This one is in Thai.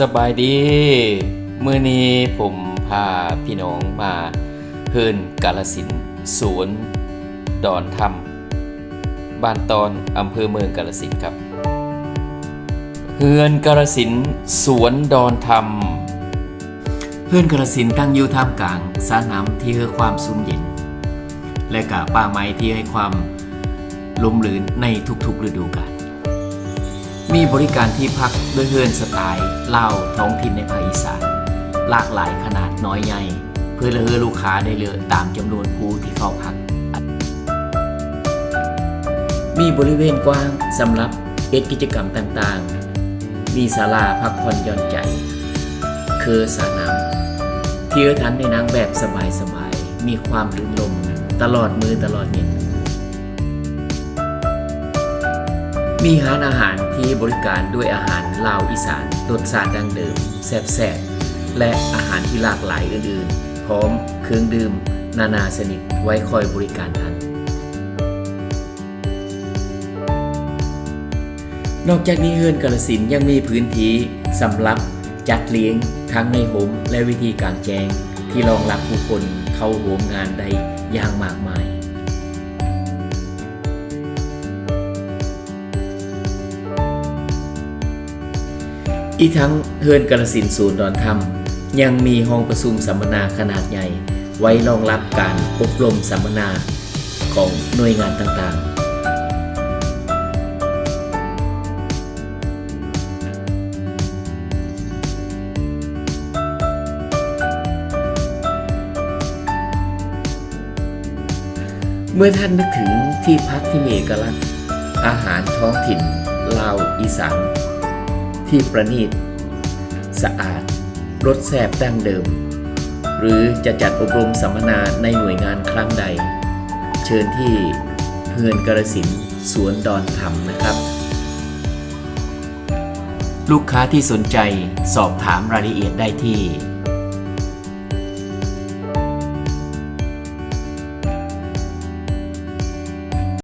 สบายดี มื้อนี้ผมพาพี่น้องมาเฮินกาลสินสวนดอนธรรม บ้านตอนอำเภอเมืองกาลสินครับเฮือนกาลสินสวนดอนธรรมเฮือนกาลสินตั้งอยู่ท่ามกลางสระน้ำที่ให้ความซุ่มเย็น และกะป่าไม้ที่ให้ความลมลื่นในทุกๆฤดูกาล มีบริการที่พักด้วยเฮือนสไตล์เล่าท้องถิ่นในภาคอีสานหลากหลายขนาดน้อยใหญ่ เพื่อเลือกลูกค้าได้เลือกตามจำนวนผู้ที่เข้าพัก มีบริเวณกว้างสำหรับเอ็ดกิจกรรมต่างๆ มีศาลาพักผ่อนย่อนใจ คือสระน้ำที่เอทันในนางแบบสบายๆ มีความลื่นลมตลอดมือตลอดเย็น มีร้านอาหารที่บริการด้วยอาหารลาวอีสานรสชาติดั้งเดิมแซ่บๆและอาหารที่หลากหลายอื่นๆ พร้อมเครื่องดื่ม นานาชนิดไว้คอยบริการท่านนอกจากนี้เฮือนกาลสินยังมีพื้นที่สำหรับจัดเลี้ยงทั้งในโฮมและวิธีการแจ้งที่รองรับผู้คนเข้าร่วมงานได้อย่างมากมาย อีกทั้งเฮือนกาลสินศูนย์ดอนธรรม ยังมีห้องประชุมสัมมนาขนาดใหญ่ ไว้รองรับการอบรมสัมมนาของหน่วยงานต่างๆเมื่อท่านนึกถึงที่พักที่มีเอกลักษณ์ อาหารท้องถิ่นลาวอีสาน ที่ประณีต สะอาด รสแซ่บดั้งเดิม หรือจะจัดอบรมสัมมนาในหน่วยงานครั้งใด เชิญที่เฮือนกระสินสวนดอนธรรมนะครับ ลูกค้าที่สนใจสอบถามรายละเอียดได้ที่